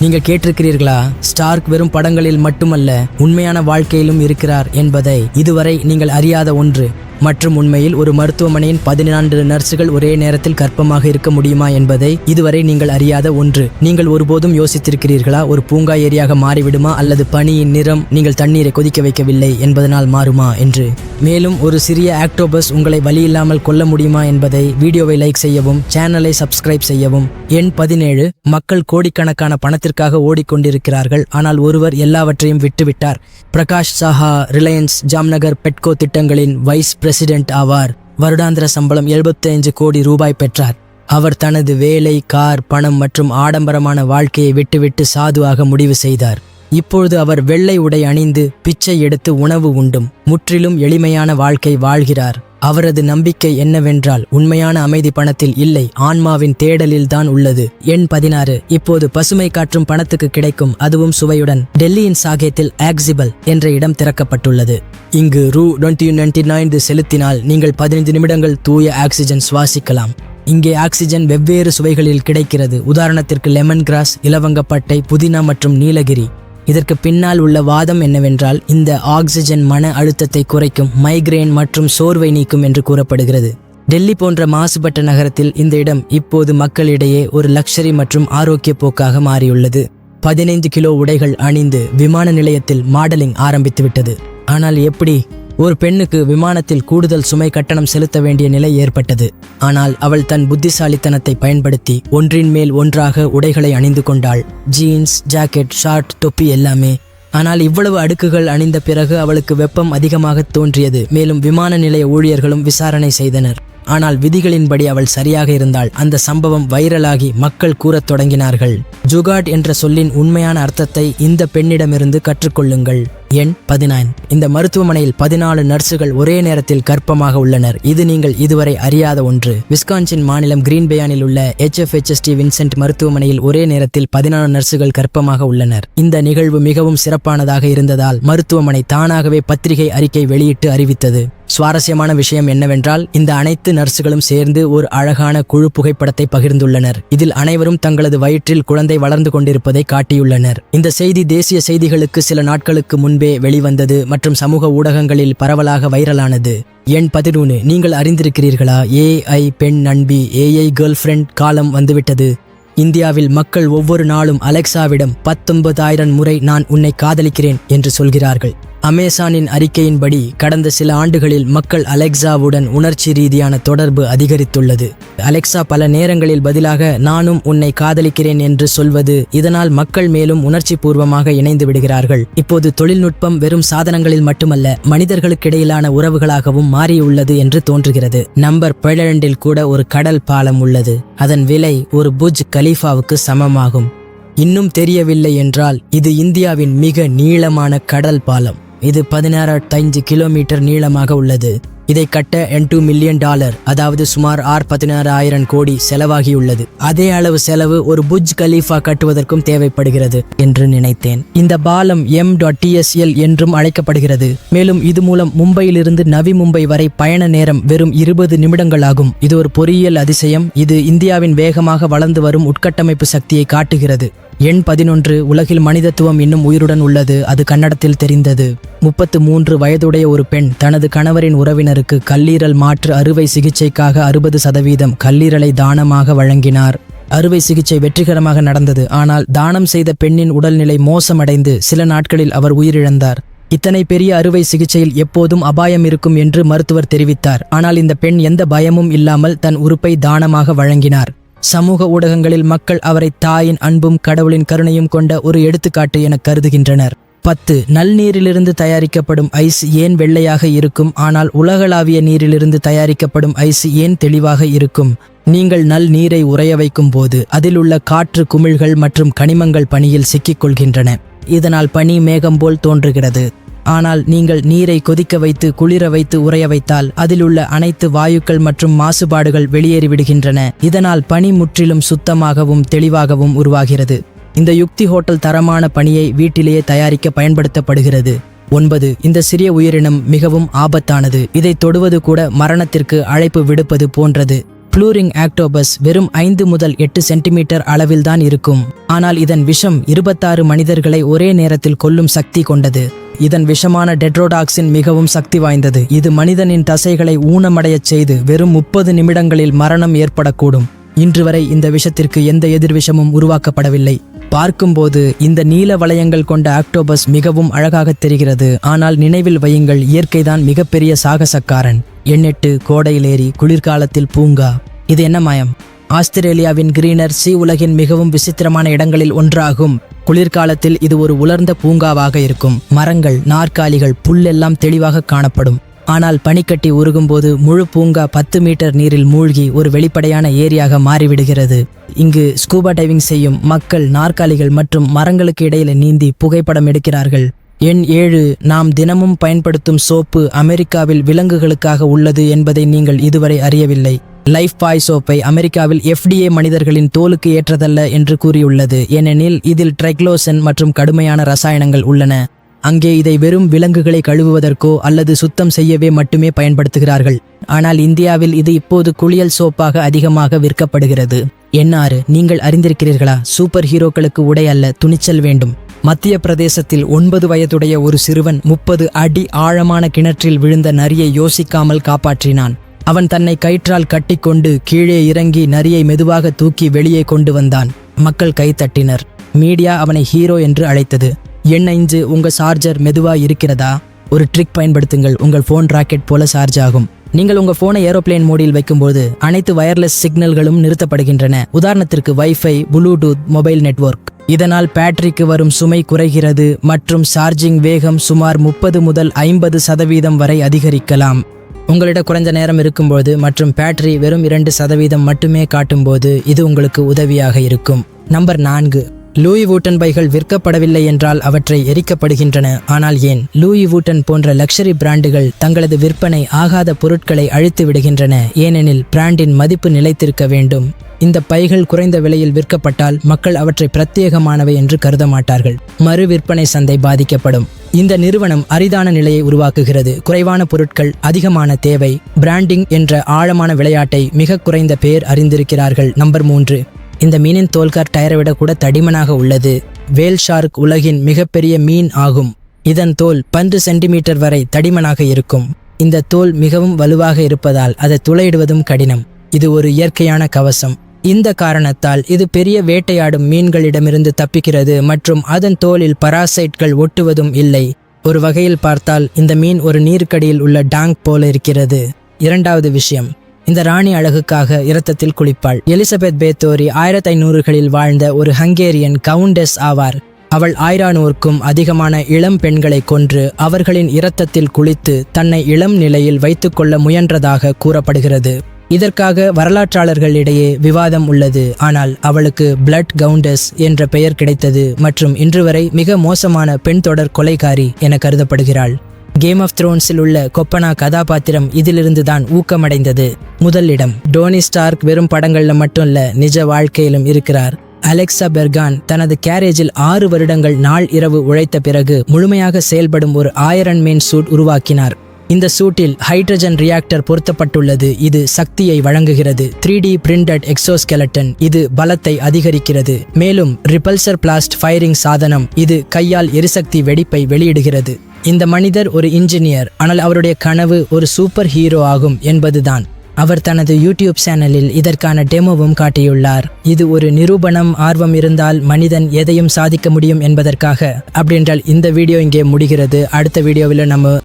நீங்கள் கேட்டிருக்கிறீர்களா? ஸ்டார்க் வெறும் படங்களில் மட்டுமல்ல உண்மையான வாழ்க்கையிலும் இருக்கிறார் என்பதை இதுவரை நீங்கள் அறியாத ஒன்று. மற்றும் உண்மையில் ஒரு மருத்துவமனையின் பதினான்கு நர்சுகள் ஒரே நேரத்தில் கர்ப்பமாக இருக்க முடியுமா என்பதை இதுவரை நீங்கள் அறியாத ஒன்று. நீங்கள் ஒருபோதும் யோசித்திருக்கிறீர்களா? ஒரு பூங்கா ஏரியாக மாறிவிடுமா? அல்லது பனியின் நிறம் நீங்கள் தண்ணீரை கொதிக்க வைக்கவில்லை என்பதனால் மாறுமா என்று. மேலும் ஒரு சிறிய ஆக்டோபஸ் உங்களை வழியில்லாமல் கொல்ல முடியுமா என்பதை வீடியோவை லைக் செய்யவும் சேனலை சப்ஸ்கிரைப் செய்யவும். எண் பதினேழு மக்கள் கோடிக்கணக்கான பணத்திற்காக ஓடிக்கொண்டிருக்கிறார்கள். ஆனால் ஒருவர் எல்லாவற்றையும் விட்டுவிட்டார். பிரகாஷ் சாஹா ரிலையன்ஸ் ஜாம்நகர் பெட்கோ திட்டங்களின் வைஸ் பிரசிடென்ட் ஆவார். வருடாந்திர சம்பளம் 75 கோடி ரூபாய் பெற்றார். அவர் தனது வேலை கார் பணம் மற்றும் ஆடம்பரமான வாழ்க்கையை விட்டுவிட்டு சாதுவாக முடிவு செய்தார். இப்பொழுது அவர் வெள்ளை உடை அணிந்து பிச்சை எடுத்து உணவு உண்டும் முற்றிலும் எளிமையான வாழ்க்கை வாழ்கிறார். அவரது நம்பிக்கை என்னவென்றால் உண்மையான அமைதி பணத்தில் இல்லை ஆன்மாவின் தேடலில் தான் உள்ளது. எண் பதினாறு இப்போது பசுமை காற்றும் பணத்துக்கு கிடைக்கும் அதுவும் சுவையுடன் டெல்லியின் சாகேத்தில் ஆக்சிபல் என்ற இடம் திறக்கப்பட்டுள்ளது. இங்கு ரூ டுவெண்ட்டி நைன்டி நைன் செலுத்தினால் நீங்கள் பதினைந்து நிமிடங்கள் தூய ஆக்சிஜன் சுவாசிக்கலாம். இங்கே ஆக்சிஜன் வெவ்வேறு சுவைகளில் கிடைக்கிறது. உதாரணத்திற்கு லெமன் கிராஸ் இலவங்கப்பட்டை புதினா மற்றும் நீலகிரி. இதற்கு பின்னால் உள்ள வாதம் என்னவென்றால் இந்த ஆக்சிஜன் மன அழுத்தத்தை குறைக்கும் மைக்ரேன் மற்றும் சோர்வை நீக்கும் என்று கூறப்படுகிறது. டெல்லி போன்ற மாசுபட்ட நகரத்தில் இந்த இடம் இப்போது மக்களிடையே ஒரு லக்ஷரி மற்றும் ஆரோக்கிய போக்காக மாறியுள்ளது. பதினைந்து கிலோ உடைகள் அணிந்து விமான நிலையத்தில் மாடலிங் ஆரம்பித்துவிட்டது. ஆனால் எப்படி ஒரு பெண்ணுக்கு விமானத்தில் கூடுதல் சுமை கட்டணம் செலுத்த வேண்டிய நிலை ஏற்பட்டது. ஆனால் அவள் தன் புத்திசாலித்தனத்தை பயன்படுத்தி ஒன்றின் மேல் ஒன்றாக உடைகளை அணிந்து கொண்டாள். ஜீன்ஸ் ஜாக்கெட் ஷார்ட் தொப்பி எல்லாமே. ஆனால் இவ்வளவு அடுக்குகள் அணிந்த பிறகு அவளுக்கு வெப்பம் அதிகமாக தோன்றியது. மேலும் விமான நிலைய ஊழியர்களும் விசாரணை செய்தனர். ஆனால் விதிகளின்படி அவள் சரியாக இருந்தால் அந்த சம்பவம் வைரலாகி மக்கள் கூறத் தொடங்கினார்கள். ஜுகாட் என்ற சொல்லின் உண்மையான அர்த்தத்தை இந்த பெண்ணிடமிருந்து கற்றுக்கொள்ளுங்கள். எண் பதினைந்து. இந்த மருத்துவமனையில் பதினாலு நர்சுகள் ஒரே நேரத்தில் கர்ப்பமாக உள்ளனர். இது நீங்கள் இதுவரை அறியாத ஒன்று. விஸ்கான்சின் மாநிலம் கிரீன் பேயானில் உள்ள டி வின்சென்ட் மருத்துவமனையில் ஒரே நேரத்தில் பதினாலு நர்சுகள் கர்ப்பமாக உள்ளனர். இந்த நிகழ்வு மிகவும் சிறப்பானதாக இருந்ததால் மருத்துவமனை தானாகவே பத்திரிகை அறிக்கை வெளியிட்டு அறிவித்தது. சுவாரஸ்யமான விஷயம் என்னவென்றால் இந்த அனைத்து நர்சுகளும் சேர்ந்து ஒரு அழகான குழு புகைப்படத்தை பகிர்ந்துள்ளனர். இதில் அனைவரும் தங்களது வயிற்றில் குழந்தை வளர்ந்து கொண்டிருப்பதை காட்டியுள்ளனர். இந்த செய்தி தேசிய செய்திகளுக்கு சில நாட்களுக்கு முன்பே வெளிவந்தது மற்றும் சமூக ஊடகங்களில் பரவலாக வைரலானது. எண் பதினொன்று நீங்கள் அறிந்திருக்கிறீர்களா? ஏஐ பெண் நண்பி ஏஐ கேர்ள் ஃப்ரெண்ட் காலம் வந்துவிட்டது. இந்தியாவில் மக்கள் ஒவ்வொரு நாளும் அலெக்சாவிடம் பத்தொன்பதாயிரம் முறை நான் உன்னை காதலிக்கிறேன் என்று சொல்கிறார்கள். அமேசானின் அறிக்கையின்படி கடந்த சில ஆண்டுகளில் மக்கள் அலெக்சாவுடன் உணர்ச்சி ரீதியான தொடர்பு அதிகரித்துள்ளது. அலெக்சா பல நேரங்களில் பதிலாக நானும் உன்னை காதலிக்கிறேன் என்று சொல்வது இதனால் மக்கள் மேலும் உணர்ச்சி பூர்வமாக இணைந்து விடுகிறார்கள். இப்போது தொழில்நுட்பம் வெறும் சாதனங்களில் மட்டுமல்ல மனிதர்களுக்கிடையிலான உறவுகளாகவும் மாறியுள்ளது என்று தோன்றுகிறது. நம்பர் பன்னிரண்டில் கூட ஒரு கடல் பாலம் உள்ளது. அதன் விலை ஒரு புஜ் கலீஃபாவுக்கு சமமாகும். இன்னும் தெரியவில்லை என்றால் இது இந்தியாவின் மிக நீளமான கடல் பாலம். இது பதினாறாயிரத்தைந்து கிலோமீட்டர் நீளமாக உள்ளது. இதை கட்ட என் டூ மில்லியன் டாலர் அதாவது சுமார் ஆர் பதினாறாயிரம் கோடி செலவாகியுள்ளது. அதே அளவு செலவு ஒரு புஜ் கலீஃபா கட்டுவதற்கும் தேவைப்படுகிறது என்று நினைத்தேன். இந்த பாலம் எம் டாட் டிஎஸ்எல் என்றும் அழைக்கப்படுகிறது. மேலும் இது மூலம் மும்பையிலிருந்து நவி மும்பை வரை பயண நேரம் வெறும் இருபது நிமிடங்கள் ஆகும் இது ஒரு பொறியியல் அதிசயம். இது இந்தியாவின் வேகமாக வளர்ந்து வரும் உட்கட்டமைப்பு சக்தியை காட்டுகிறது. எண் பதினொன்று உலகில் மனிதத்துவம் இன்னும் உயிருடன் உள்ளது அது கன்னடத்தில் தெரிந்தது. முப்பத்து மூன்று வயதுடைய ஒரு பெண் தனது கணவரின் உறவினருக்கு கல்லீரல் மாற்று அறுவை சிகிச்சைக்காக அறுபது சதவீதம் கல்லீரலை தானமாக வழங்கினார். அறுவை சிகிச்சை வெற்றிகரமாக நடந்தது ஆனால் தானம் செய்த பெண்ணின் உடல்நிலை மோசமடைந்து சில நாட்களில் அவர் உயிரிழந்தார். இத்தனை பெரிய அறுவை சிகிச்சையில் எப்போதும் அபாயம் இருக்கும் என்று மருத்துவர் தெரிவித்தார் ஆனால் இந்த பெண் எந்த பயமும் இல்லாமல் தன் உறுப்பை தானமாக வழங்கினார். சமூக ஊடகங்களில் மக்கள் அவரை தாயின் அன்பும் கடவுளின் கருணையும் கொண்ட ஒரு எடுத்துக்காட்டு என கருதுகின்றனர். பத்து நல்நீரிலிருந்து தயாரிக்கப்படும் ஐஸ் ஏன் வெள்ளையாக இருக்கும்? ஆனால் உலகளாவிய நீரிலிருந்து தயாரிக்கப்படும் ஐஸ் ஏன் தெளிவாக இருக்கும்? நீங்கள் நல் நீரை உறைய வைக்கும் போது அதில் உள்ள காற்று குமிழ்கள் மற்றும் கனிமங்கள் பனியில் சிக்கிக் கொள்கின்றன. இதனால் பனி மேகம் போல் தோன்றுகிறது. ஆனால் நீங்கள் நீரை கொதிக்க வைத்து குளிர வைத்து உறைய வைத்தால் அதில் உள்ள அனைத்து வாயுக்கள் மற்றும் மாசுபாடுகள் வெளியேறிவிடுகின்றன. இதனால் பனி முற்றிலும் சுத்தமாகவும் தெளிவாகவும் உருவாகிறது. இந்த யுக்தி ஹோட்டல் தரமான பனியை வீட்டிலேயே தயாரிக்க பயன்படுத்தப்படுகிறது. ஒன்பது இந்த சிறிய உயிரினம் மிகவும் ஆபத்தானது. இதை தொடுவது கூட மரணத்திற்கு அழைப்பு விடுப்பது போன்றது. ப்ளூரிங் ஆக்டோபஸ் வெறும் ஐந்து முதல் எட்டு சென்டிமீட்டர் அளவில்தான் இருக்கும். ஆனால் இதன் விஷம் இருபத்தாறு மனிதர்களை ஒரே நேரத்தில் கொல்லும் சக்தி கொண்டது. இதன் விஷமான டெட்ரோடாக்சின் மிகவும் சக்தி வாய்ந்தது. இது மனிதனின் தசைகளை ஊனமடையச் செய்து வெறும் முப்பது நிமிடங்களில் மரணம் ஏற்படக்கூடும். இன்று வரை இந்த விஷத்திற்கு எந்த எதிர்விஷமும் உருவாக்கப்படவில்லை. பார்க்கும்போது இந்த நீல வளையங்கள் கொண்ட ஆக்டோபஸ் மிகவும் அழகாக தெரிகிறது. ஆனால் நினைவில் வையுங்கள் இயற்கைதான் மிகப்பெரிய சாகசக்காரன். எண்ணெட்டு கோடையிலேறி குளிர்காலத்தில் பூங்கா. இது என்ன மாயம்? ஆஸ்திரேலியாவின் கிரீனர் சி உலகின் மிகவும் விசித்திரமான இடங்களில் ஒன்றாகும். குளிர்காலத்தில் இது ஒரு உலர்ந்த பூங்காவாக இருக்கும். மரங்கள் நாற்காலிகள் புல்லெல்லாம் தெளிவாக காணப்படும். ஆனால் பனிக்கட்டி உருகும்போது முழு பூங்கா பத்து மீட்டர் நீரில் மூழ்கி ஒரு வெளிப்படையான ஏரியாக மாறிவிடுகிறது. இங்கு ஸ்கூபா டைவிங் செய்யும் மக்கள் நாற்காலிகள் மற்றும் மரங்களுக்கு இடையில நீந்தி புகைப்படம் எடுக்கிறார்கள். எண் ஏழு நாம் தினமும் பயன்படுத்தும் சோப்பு அமெரிக்காவில் விலங்குகளுக்காக உள்ளது என்பதை நீங்கள் இதுவரை அறியவில்லை. லைஃப் பாய் சோப்பை அமெரிக்காவில் எஃப்டிஏ மனிதர்களின் தோலுக்கு ஏற்றதல்ல என்று கூறியுள்ளது. ஏனெனில் இதில் ட்ரைக்ளோசன் மற்றும் கடுமையான ரசாயனங்கள் உள்ளன. அங்கே இதை வெறும் விலங்குகளை கழுவுவதற்கோ அல்லது சுத்தம் செய்யவே மட்டுமே பயன்படுத்துகிறார்கள். ஆனால் இந்தியாவில் இது இப்போது குளியல் சோப்பாக அதிகமாக விற்கப்படுகிறது. என்னாறு நீங்கள் அறிந்திருக்கிறீர்களா? சூப்பர் ஹீரோக்களுக்கு உடை அல்ல துணிச்சல் வேண்டும். மத்திய பிரதேசத்தில் ஒன்பது வயதுடைய ஒரு சிறுவன் முப்பது அடி ஆழமான கிணற்றில் விழுந்த நரியை யோசிக்காமல் காப்பாற்றினான். அவன் தன்னை கயிற்றால் கட்டிக்கொண்டு கீழே இறங்கி நரியை மெதுவாக தூக்கி வெளியே கொண்டு வந்தான். மக்கள் கைத்தட்டினர் மீடியா அவனை ஹீரோ என்று அழைத்தது. எண் ஐந்து உங்க சார்ஜர் மெதுவா இருக்கிறதா? ஒரு ட்ரிக் பயன்படுத்துங்கள். உங்கள் ஃபோன் ராக்கெட் போல சார்ஜ் ஆகும். நீங்கள் உங்க போனை ஏரோப்ளேன் மோடியில் வைக்கும்போது அனைத்து வயர்லெஸ் சிக்னல்களும் நிறுத்தப்படுகின்றன. உதாரணத்திற்கு வைஃபை ப்ளூடூத் மொபைல் நெட்வொர்க். இதனால் பேட்டரிக்கு வரும் சுமை குறைகிறது மற்றும் சார்ஜிங் வேகம் சுமார் முப்பது முதல் ஐம்பது சதவீதம் வரை அதிகரிக்கலாம். உங்களிடம் குறைந்த நேரம் இருக்கும்போது மற்றும் பேட்டரி வெறும் இரண்டு சதவீதம் மட்டுமே காட்டும்போது இது உங்களுக்கு உதவியாக இருக்கும். நம்பர் நான்கு. லூயி வூட்டன் பைகள் விற்கப்படவில்லை என்றால் அவற்றை எரிக்கப்படுகின்றன. ஆனால் ஏன்? லூயி வூட்டன் போன்ற லக்ஷரி பிராண்டுகள் தங்களது விற்பனை ஆகாத பொருட்களை அழித்து விடுகின்றன. ஏனெனில் பிராண்டின் மதிப்பு நிலைத்திருக்க வேண்டும். இந்த பைகள் குறைந்த விலையில் விற்கப்பட்டால் மக்கள் அவற்றை பிரத்யேகமானவை என்று கருத மாட்டார்கள். மறு விற்பனை சந்தை பாதிக்கப்படும். இந்த நிறுவனம் அரிதான நிலையை உருவாக்குகிறது. குறைவான பொருட்கள் அதிகமான தேவை பிராண்டிங் என்ற ஆழமான விளையாட்டை மிக குறைந்த பேர் அறிந்திருக்கிறார்கள். நம்பர் மூன்று. இந்த மீனின் தோல்கார் டயரை விட கூட தடிமனாக உள்ளது. வேல் ஷார்க் உலகின் மிகப்பெரிய மீன் ஆகும். இதன் தோல் பன்று சென்டிமீட்டர் வரை தடிமனாக இருக்கும். இந்த தோல் மிகவும் வலுவாக இருப்பதால் அதை துளையிடுவதும் கடினம். இது ஒரு இயற்கையான கவசம். இந்த காரணத்தால் இது பெரிய வேட்டையாடும் மீன்களிடமிருந்து தப்பிக்கிறது மற்றும் அதன் தோலில் பராசைட்கள் ஒட்டுவதும் இல்லை. ஒரு வகையில் பார்த்தால் இந்த மீன் ஒரு நீருக்கடியில் உள்ள டாங் போல இருக்கிறது. இரண்டாவது விஷயம் இந்த ராணி அழகுக்காக இரத்தத்தில் குளிப்பாள். எலிசபெத் பேத்தோரி ஆயிரத்தி ஐநூறுகளில் வாழ்ந்த ஒரு ஹங்கேரியன் கவுண்டஸ் ஆவார். அவள் ஆயிரானூருக்கும் அதிகமான இளம் பெண்களை கொன்று அவர்களின் இரத்தத்தில் குளித்து தன்னை இளம் நிலையில் வைத்துக்கொள்ள முயன்றதாக கூறப்படுகிறது. இதற்காக வரலாற்றாளர்களிடையே விவாதம் உள்ளது. ஆனால் அவளுக்கு பிளட் கவுண்டஸ் என்ற பெயர் கிடைத்தது மற்றும் இன்று வரை மிக மோசமான பெண் தொடர் கொலைகாரி என கருதப்படுகிறாள். கேம் ஆஃப் த்ரோன்ஸில் உள்ள கொப்பனா கதாபாத்திரம் இதிலிருந்து தான் ஊக்கமடைந்தது. முதல் இடம் டோனி ஸ்டார்க் வெறும் படங்கள்ல மட்டும் இல்ல நிஜ வாழ்க்கையிலும் இருக்கிறார். அலெக்சா பெர்கான் தனது கேரேஜில் ஆறு வருடங்கள் நாள் இரவு உழைத்த பிறகு முழுமையாக செயல்படும் ஒரு ஆயரன் மேன் சூட் உருவாக்கினார். இந்த சூட்டில் ஹைட்ரஜன் ரியாக்டர் பொருத்தப்பட்டுள்ளது. இது சக்தியை வழங்குகிறது. த்ரீ டி பிரிண்டட் எக்ஸோஸ்கெலட்டன் இது பலத்தை அதிகரிக்கிறது. மேலும் ரிபல்சர் பிளாஸ்ட் ஃபயரிங் சாதனம். இது கையால் எரிசக்தி வெடிப்பை வெளியிடுகிறது. இந்த மனிதர் ஒரு இன்ஜினியர் ஆனால் அவருடைய கனவு ஒரு சூப்பர் ஹீரோ ஆகும் என்பதுதான். அவர் தனது யூடியூப் சேனலில் இதற்கான டெமோவும் காட்டியுள்ளார். இது ஒரு நிரூபணம் ஆர்வம் இருந்தால் மனிதன் எதையும் சாதிக்க முடியும் என்பதற்காக. அப்படின்றால் இந்த வீடியோ இங்கே முடிகிறது. அடுத்த வீடியோவில் நம்ம